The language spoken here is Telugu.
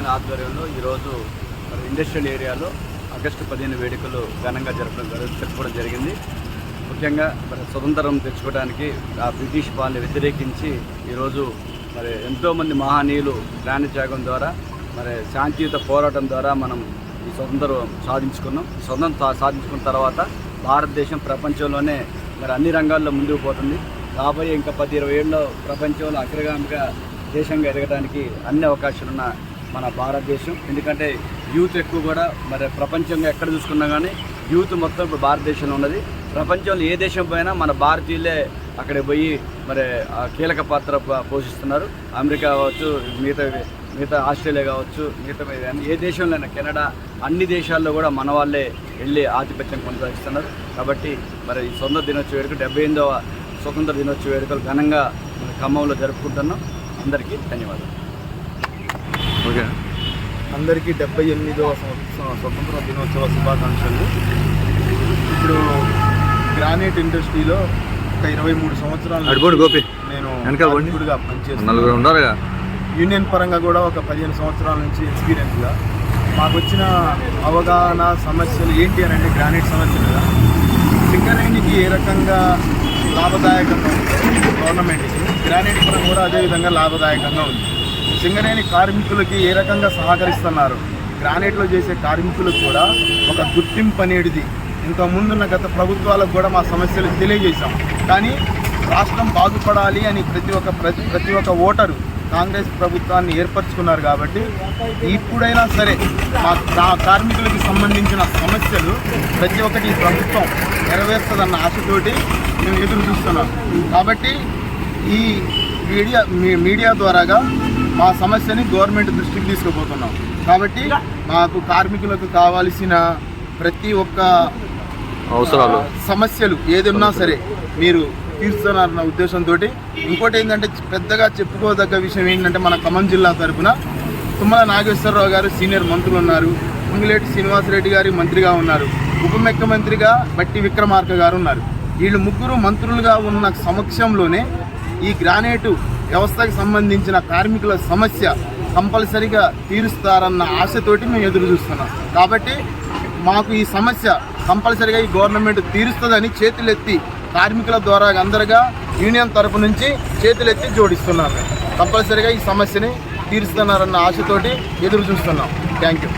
యూనియన్ ఆధ్వర్యంలో ఈరోజు మరి ఇండస్ట్రియల్ ఏరియాలో ఆగస్టు పదిహేను వేడుకలు ఘనంగా జరపడం జరు- చెప్పుకోవడం జరిగింది. ముఖ్యంగా మరి స్వతంత్రం తెచ్చుకోవడానికి ఆ బ్రిటిష్ పాలన వ్యతిరేకించి ఈరోజు మరి ఎంతోమంది మహనీయులు ప్రాణ త్యాగం ద్వారా మరి శాంతియుత పోరాటం ద్వారా మనం ఈ స్వతంత్రం సాధించుకున్నాం. స్వతంత్రం సాధించుకున్న తర్వాత భారతదేశం ప్రపంచంలోనే మరి అన్ని రంగాల్లో ముందుకు పోతుంది. రాబోయే ఇంకా పది ఇరవై ఏళ్ళలో ప్రపంచంలో అగ్రగామిగా దేశంగా ఎదగడానికి అన్ని అవకాశాలున్న మన భారతదేశం. ఎందుకంటే యూత్ ఎక్కువ కూడా మరి ప్రపంచంగా ఎక్కడ చూసుకున్నా కానీ యూత్ మొత్తం ఇప్పుడు భారతదేశంలో ఉన్నది. ప్రపంచంలో ఏ దేశం పోయినా మన భారతీయులే అక్కడ పోయి మరి కీలక పాత్ర పోషిస్తున్నారు. అమెరికా కావచ్చు మిగతా మిగతా ఆస్ట్రేలియా కావచ్చు మిగతా ఏ దేశంలో అయినా కెనడా అన్ని దేశాల్లో కూడా మన వాళ్ళే వెళ్ళి ఆధిపత్యం కొనసాగిస్తున్నారు. కాబట్టి మరి ఈ సొంత దినోత్సవ వేడుక డెబ్బై ఎనిమిదవ స్వతంత్ర దినోత్సవ వేడుకలు ఘనంగా ఖమ్మంలో జరుపుకుంటున్నాం. అందరికీ ధన్యవాదాలు. ఓకే అందరికీ డెబ్బై ఎనిమిదవ సంవత్సరం స్వతంత్ర దినోత్సవ శుభాకాంక్షలు. ఇప్పుడు గ్రానైట్ ఇండస్ట్రీలో ఒక ఇరవై మూడు సంవత్సరాలు గోపి. నేను. కార్మికుడిగా పనిచేస్తున్నాను. యూనియన్ పరంగా కూడా ఒక పదిహేను సంవత్సరాల నుంచి ఎక్స్పీరియన్స్గా. మాకు వచ్చిన అవగాహన సమస్యలు ఏంటి అని అంటే గ్రానైట్ సమస్యలుగా సింగరేణికి ఏ రకంగా లాభదాయకంగా ఉందో? గవర్నమెంట్కి. గ్రానైట్ పరంగా కూడా అదేవిధంగా లాభదాయకంగా ఉంది. సింగరేణి కార్మికులకి ఏ రకంగా సహకరిస్తున్నారు? గ్రానైట్లో చేసే కార్మికులకు కూడా ఒక గుర్తింపు అనేది ఇంత ముందున్న గత ప్రభుత్వాలకు కూడా మా సమస్యలు తెలియజేశాం. కానీ రాష్ట్రం బాగుపడాలి అని ప్రతి ఒక్క ప్రతి ప్రతి ఒక్క ఓటరు కాంగ్రెస్ ప్రభుత్వాన్ని ఏర్పరచుకున్నారు కాబట్టి ఇప్పుడైనా సరే మా కార్మికులకు కార్మికులకి సంబంధించిన సమస్యలు ప్రతి ఒక్కటి ప్రభుత్వం నెరవేర్చదన్న ఆశతోటి మేము ఎదురు చూస్తున్నాం. కాబట్టి ఈ మీడియా మీ- మీడియా ద్వారాగా మా సమస్యని గవర్నమెంట్ దృష్టికి తీసుకుపోతున్నాం. కాబట్టి మాకు కార్మికులకు కావాల్సిన ప్రతి ఒక్క అవసరాలు. సమస్యలు ఏదున్నా సరే మీరు తీరుస్తున్నారన్న ఉద్దేశంతో ఇంకోటి ఏంటంటే పెద్దగా చెప్పుకోదగ్గ విషయం ఏంటంటే మన ఖమ్మం జిల్లా తరపున తుమ్మల నాగేశ్వరరావు గారు సీనియర్ మంత్రులు ఉన్నారు. పొంగిలేటి శ్రీనివాసరెడ్డి గారి మంత్రిగా ఉన్నారు. ఉప ముఖ్యమంత్రిగా బట్టి విక్రమార్క గారు ఉన్నారు. వీళ్ళు ముగ్గురు మంత్రులుగా ఉన్న సమక్షంలోనే ఈ గ్రానైటు వ్యవస్థకి సంబంధించిన కార్మికుల సమస్య కంపల్సరిగా తీరుస్తారన్న ఆశతోటి మేము ఎదురు చూస్తున్నాం. కాబట్టి మాకు ఈ సమస్య కంపల్సరిగా ఈ గవర్నమెంట్ తీరుస్తుందని చేతులెత్తి కార్మికుల ద్వారా అందరుగా యూనియన్ తరపు నుంచి చేతులెత్తి జోడిస్తున్నారు కంపల్సరిగా ఈ సమస్యని తీరుస్తున్నారన్న ఆశతోటి ఎదురు చూస్తున్నాం. Thank you.